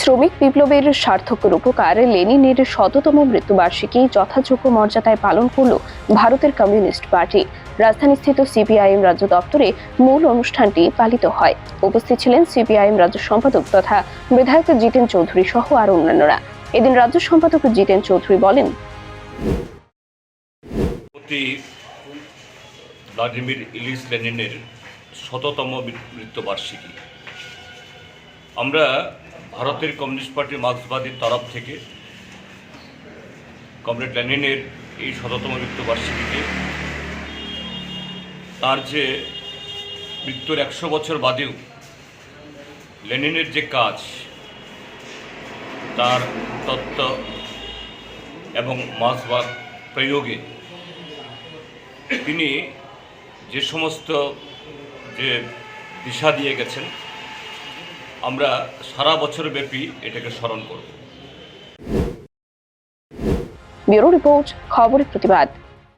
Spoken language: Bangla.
শ্রমিক বিপ্লবের সার্থক রূপকার লেনিনের শততম মৃত্যুবার্ষিকী যথাযোগ্য মর্যাদায় পালন করল ভারতের কমিউনিস্ট পার্টি। রাজধানীস্থিত সিপিআইএম রাজ্য দপ্তরে মূল অনুষ্ঠানটি পালিত হয়। উপস্থিত ছিলেন সিপিআইএম রাজ্য সম্পাদক তথা বিধায়ক জিতেন চৌধুরী সহ আরও অন্যান্যরা। এদিন রাজ্য সম্পাদক জিতেন চৌধুরী বলেন ভ্লাদিমির ইলিস লেনিনের শততম মৃত্যুবার্ষিকী। আমরা ভারতের কমিউনিস্ট পার্টি মার্ক্সবাদীর তরফ থেকে কমরেড লেনিনের এই শততম মৃত্যুবার্ষিকীতে তার যে মৃত্যুর একশো বছর বাদেও লেনিনের যে কাজ, তার তত্ত্ব এবং মার্ক্সবাদ প্রয়োগে তিনি যে সমস্ত যে দিশা দিয়ে গেছেন আমরা সারা বছর ব্যাপী এটাকে স্মরণ করব। ব্যুরো রিপোর্ট খবরের প্রতিবাদ।